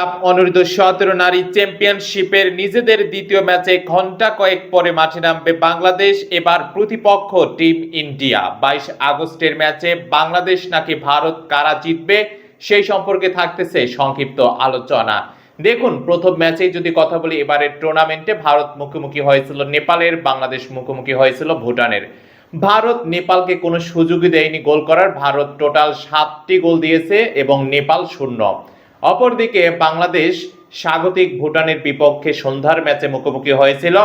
Cup অনূর্ধ্ব সতেরো নারী চ্যাম্পিয়নশিপের নিজেদের দ্বিতীয় ম্যাচে ঘণ্টা কয়েক পরে মাঠে নামবে বাংলাদেশ। এবার প্রতিপক্ষ টিম ইন্ডিয়া। বাইশ আগস্টের ম্যাচে বাংলাদেশ নাকি ভারত কারা জিতবে, সেই সম্পর্কে থাকতেছে সংক্ষিপ্ত আলোচনা। দেখুন, প্রথম ম্যাচেই যদি কথা বলি, এবারের টুর্নামেন্টে ভারত মুখোমুখি হয়েছিল নেপালের, বাংলাদেশ মুখোমুখি হয়েছিল ভুটানের। ভারত নেপালকে কোনো সুযোগই দেয়নি গোল করার। ভারত টোটাল সাতটি গোল দিয়েছে এবং নেপাল শূন্য। অপরদিকে বাংলাদেশ স্বাগতিক ভুটানের বিপক্ষে সন্ধ্যার ম্যাচে মুখোমুখি হয়েছিল।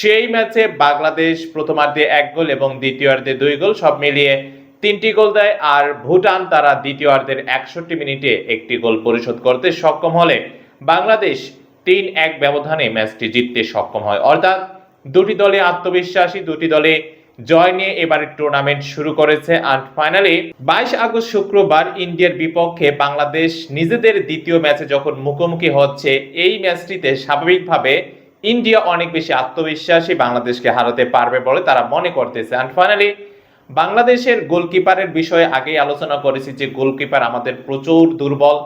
সেই ম্যাচে বাংলাদেশ প্রথমার্ধে এক গোল এবং দ্বিতীয়ার্ধে দুই গোল সব মিলিয়ে তিনটি গোল দেয় আর ভুটান তারা দ্বিতীয়ার্ধের একষট্টি মিনিটে একটি গোল পরিশোধ করতে সক্ষম হলে বাংলাদেশ তিন এক ব্যবধানে ম্যাচটি জিততে সক্ষম হয়। অর্থাৎ দুটি দলে আত্মবিশ্বাসী, দুটি দলে জয় নিয়ে এবারে টুর্নামেন্ট শুরু করেছে আর ফাইনালি বাইশ আগস্ট শুক্রবার ইন্ডিয়ার বিপক্ষে বাংলাদেশ নিজেদের দ্বিতীয় ম্যাচে যখন মুখোমুখি হচ্ছে, এই ম্যাচটিতে স্বাভাবিকভাবে ইন্ডিয়া অনেক বেশি আত্মবিশ্বাসী বাংলাদেশকে হারাতে পারবে বলে তারা মনে করতেছে। অ্যান্ড ফাইনালি বাংলাদেশের গোলকিপারের বিষয়ে আগেই আলোচনা করেছি যে গোলকিপার আমাদের প্রচুর দুর্বল।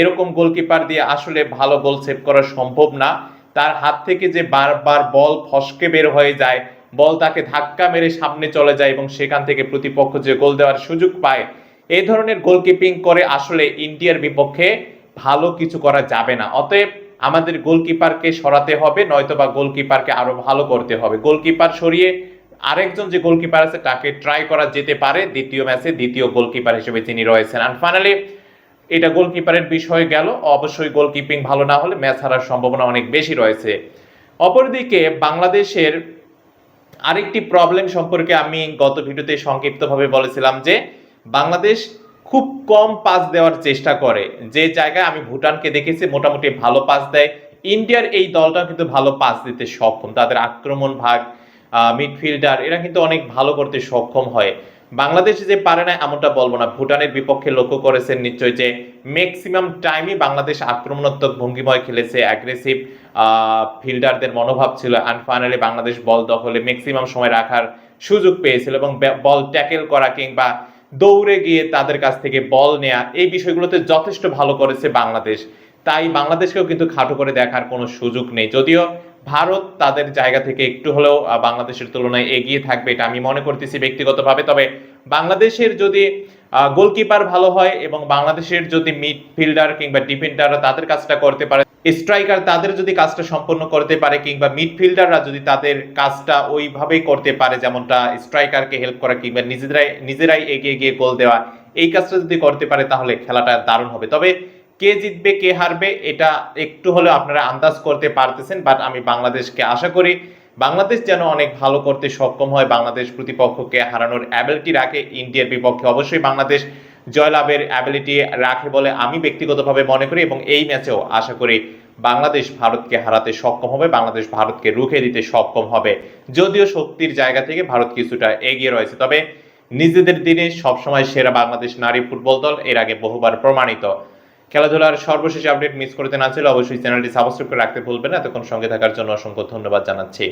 এরকম গোলকিপার দিয়ে আসলে ভালো গোল সেভ করা সম্ভব না। তার হাত থেকে যে বারবার বল ফসকে বের হয়ে যায় বল তাকে ধাক্কা মেরে সামনে চলে যায় এবং সেখান থেকে প্রতিপক্ষ যে গোল দেওয়ার সুযোগ পায় এই ধরনের গোলকিপিং করে আসলে ইন্ডিয়ার বিপক্ষে ভালো কিছু করা যাবে না। অতএব আমাদের গোলকিপারকে সরাতে হবে, নয়তোবা গোলকিপারকে আরও ভালো করতে হবে। গোলকিপার সরিয়ে আরেকজন যে গোলকিপার আছে, তাকে ট্রাই করা যেতে পারে। দ্বিতীয় ম্যাচে দ্বিতীয় গোলকিপার হিসেবে তিনি রয়েছেন। আর ফাইনালি এটা গোলকিপারের বিষয়ে গেল। অবশ্যই গোলকিপিং ভালো না হলে ম্যাচ হারার সম্ভাবনা অনেক বেশি রয়েছে। অপরদিকে বাংলাদেশের আরেকটি প্রবলেম সম্পর্কে আমি গত ভিডিওতে সংক্ষিপ্তভাবে বলেছিলাম যে, বাংলাদেশ খুব কম পাস দেওয়ার চেষ্টা করে। যে জায়গায় আমি ভুটানকে দেখেছি, মোটামুটি ভালো পাস দেয়। ইন্ডিয়ার এই দলটা কিন্তু ভালো পাস দিতে সক্ষম। তাদের আক্রমণ ভাগ মিডফিল্ডার এরা কিন্তু অনেক ভালো করতে সক্ষম হয়। বাংলাদেশ যে পারে না, এমনটা বলব না। ভুটানের বিপক্ষে লক্ষ্য করেছেন নিশ্চয়ই যে ম্যাক্সিমাম টাইমই বাংলাদেশ আক্রমণাত্মক ভঙ্গিময় খেলেছে। অ্যাগ্রেসিভ ফিল্ডারদের মনোভাব ছিল অ্যান্ড ফাইনালি বাংলাদেশ বল দখলে ম্যাক্সিমাম সময় রাখার সুযোগ পেয়েছিল এবং বল ট্যাকেল করা কিংবা দৌড়ে গিয়ে তাদের কাছ থেকে বল নেয়া, এই বিষয়গুলোতে যথেষ্ট ভালো করেছে বাংলাদেশ। তাই বাংলাদেশকেও কিন্তু খাটো করে দেখার কোনো সুযোগ নেই। যদিও ভারত তাদের জায়গা থেকে একটু হলেও বাংলাদেশের তুলনায় এগিয়ে থাকবে এটা আমি মনে করতেছি ব্যক্তিগতভাবে। তবে বাংলাদেশের যদি গোলকিপার ভালো হয় এবং বাংলাদেশের যদি মিডফিল্ডার কিংবা ডিফেন্ডাররা তাদের কাজটা করতে পারে, স্ট্রাইকার তাদের যদি কাজটা সম্পন্ন করতে পারে কিংবা মিডফিল্ডাররা যদি তাদের কাজটা ওইভাবেই করতে পারে যেমনটা স্ট্রাইকারকে হেল্প করা কিংবা নিজেরাই নিজেরাই এগিয়ে গিয়ে গোল দেওয়া, এই কাজটা যদি করতে পারে তাহলে খেলাটা দারুণ হবে। তবে কে জিতবে, কে হারবে, এটা একটু হলেও আপনারা আন্দাজ করতে পারতেছেন বাট আমি বাংলাদেশকে আশা করি বাংলাদেশ যেন অনেক ভালো করতে সক্ষম হয়, বাংলাদেশ প্রতিপক্ষকে হারানোর অ্যাবিলিটি রাখে, ইন্ডিয়ার বিপক্ষে অবশ্যই বাংলাদেশ জয়লাভের অ্যাবিলিটি রাখে বলে আমি ব্যক্তিগতভাবে মনে করি এবং এই ম্যাচেও আশা করি বাংলাদেশ ভারতকে হারাতে সক্ষম হবে, বাংলাদেশ ভারতকে রুখে দিতে সক্ষম হবে। যদিও শক্তির জায়গা থেকে ভারত কিছুটা এগিয়ে রয়েছে, তবে নিজেদের দিনে সবসময় সেরা বাংলাদেশ নারী ফুটবল দল, এর আগে বহুবার প্রমাণিত। খেলাধুলার সর্বশেষ আপডেট মিস করতে না চাইলে অবশ্যই চ্যানেলটি সাবস্ক্রাইব করে রাখতে ভুলবেন এতক্ষণ সঙ্গে থাকার জন্য অসংখ্য ধন্যবাদ জানাচ্ছি।